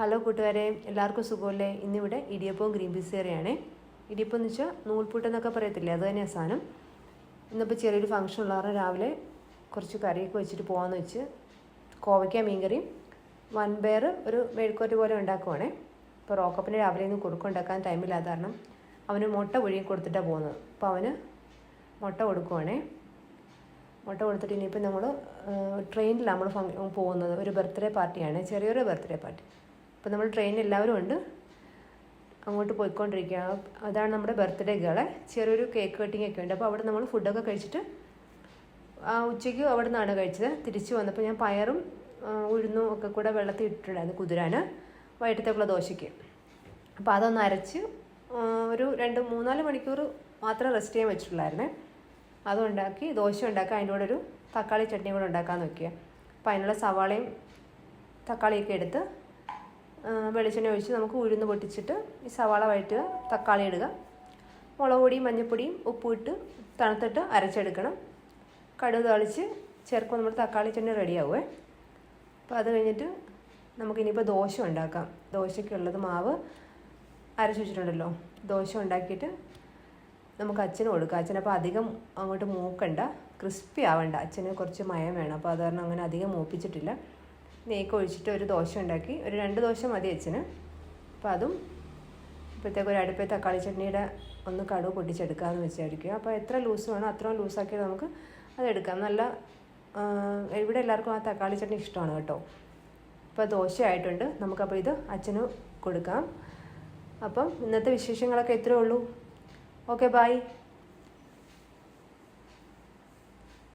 Hello കൂട്ടുകാരെ എല്ലാവർക്കും സുഖമല്ലേ? ഇന്നിവിടെ ഇടിയപ്പവും ഗ്രീൻ പീസ് കറിയാണ്. ഇടിയപ്പം എന്ന് വെച്ചാൽ എന്നൊക്കെ പറയത്തില്ലേ? അത് തന്നെയാണ് സാധനം. ഇന്നിപ്പോൾ ചെറിയൊരു ഫംഗ്ഷൻ ഉള്ള കാരണം രാവിലെ കുറച്ച് കറിയൊക്കെ വെച്ചിട്ട് പോകാമെന്ന് വെച്ച് കോവയ്ക്ക മീൻകറിയും ബെയർ ഒരു മെഴുക്കോറ്റ് പോലെ ഉണ്ടാക്കുവാണേ. ഇപ്പോൾ റോക്കപ്പിന് രാവിലെ ഒന്നും കുറുക്കുണ്ടാക്കാൻ ടൈമില്ലാത്ത കാരണം അവന് മുട്ട ഒഴുകി കൊടുത്തിട്ടാണ് പോകുന്നത്. അപ്പോൾ അവന് മുട്ട കൊടുക്കുവാണേ. മുട്ട കൊടുത്തിട്ട് ഇനിയിപ്പോൾ നമ്മൾ ട്രെയിനിലാണ് നമ്മൾ പോകുന്നത്. ഒരു ബർത്ത്ഡേ പാർട്ടിയാണ് ചെറിയൊരു ബർത്ത്ഡേ പാർട്ടി അപ്പോൾ നമ്മൾ ട്രെയിനിൽ എല്ലാവരും ഉണ്ട്. അങ്ങോട്ട് പോയിക്കൊണ്ടിരിക്കുക അതാണ് നമ്മുടെ ബർത്ത്ഡേ ഗേളെ ചെറിയൊരു കേക്ക് കട്ടിംഗ് ഒക്കെ ഉണ്ട്. അപ്പോൾ അവിടെ നമ്മൾ ഫുഡൊക്കെ കഴിച്ചിട്ട് ആ ഉച്ചയ്ക്ക് അവിടെ നിന്നാണ് കഴിച്ചത്. തിരിച്ചു വന്നപ്പോൾ ഞാൻ പയറും ഉഴുന്നും ഒക്കെ കൂടെ വെള്ളത്തിൽ ഇട്ടിട്ടുണ്ടായിരുന്നു കുതിരാൻ. വൈകിട്ടത്തേക്കുള്ള ദോശയ്ക്ക്. അപ്പോൾ അതൊന്ന് അരച്ച് ഒരു രണ്ട് മൂന്നാൽ മണിക്കൂർ മാത്രം റെസ്റ്റ് ചെയ്യാൻ വെച്ചിട്ടുള്ളായിരുന്നേ. അതുണ്ടാക്കി ദോശ ഉണ്ടാക്കി അതിന്റെ കൂടെ ഒരു തക്കാളി ചട്നിയും കൂടെ ഉണ്ടാക്കാൻ നോക്കിയാൽ അപ്പോൾ അതിനുള്ള സവാളയും തക്കാളിയൊക്കെ എടുത്ത് വെളിച്ചെണ്ണ ഒഴിച്ച് നമുക്ക് ഉഴുന്ന് പൊട്ടിച്ചിട്ട് ഈ സവാള വഴറ്റുക തക്കാളി ഇടുക. മുളക് പൊടിയും മഞ്ഞൾപ്പൊടിയും ഉപ്പും ഇട്ട് തണുത്തിട്ട് അരച്ചെടുക്കണം. കടുക് തളിച്ച് ചേർക്കുമ്പോൾ നമ്മുടെ തക്കാളി ചെണ്ണ റെഡിയാവുമേ അപ്പോൾ അത് കഴിഞ്ഞിട്ട് നമുക്കിനിയിപ്പോൾ ദോശ ഉണ്ടാക്കാം. ദോശയ്ക്കുള്ളത് മാവ് അരച്ച് വെച്ചിട്ടുണ്ടല്ലോ. ദോശ ഉണ്ടാക്കിയിട്ട് നമുക്ക് അച്ഛന് കൊടുക്കാം. അച്ഛനപ്പോൾ അധികം അങ്ങോട്ട് മൂക്കണ്ട. ക്രിസ്പി ആവണ്ട. അച്ഛന് കുറച്ച് മയം വേണം. അപ്പോൾ അത് കാരണം അങ്ങനെ അധികം മൂപ്പിച്ചിട്ടില്ല. നെയ്ക്ക് ഒഴിച്ചിട്ട് ഒരു ദോശ ഉണ്ടാക്കി. ഒരു രണ്ട് ദോശ മതി അച്ഛന്. അപ്പോൾ അതും ഇപ്പോഴത്തേക്ക് ഒരു അടുപ്പേ തക്കാളി ചട്നിയുടെ ഒന്ന് കടുവ് പൊട്ടിച്ചെടുക്കാമെന്ന് വെച്ചായിരിക്കും അപ്പോൾ എത്ര ലൂസ് വേണോ അത്രയും ലൂസാക്കിയത് നമുക്ക് അതെടുക്കാം നല്ല ഇവിടെ എല്ലാവർക്കും ആ തക്കാളി ചട്നി ഇഷ്ടമാണ് കേട്ടോ. ഇപ്പോൾ ദോശയായിട്ടുണ്ട് നമുക്കപ്പോൾ ഇത് അച്ഛന് കൊടുക്കാം. അപ്പം ഇന്നത്തെ വിശേഷങ്ങളൊക്കെ ഇത്രയേ ഉള്ളൂ. Okay bye.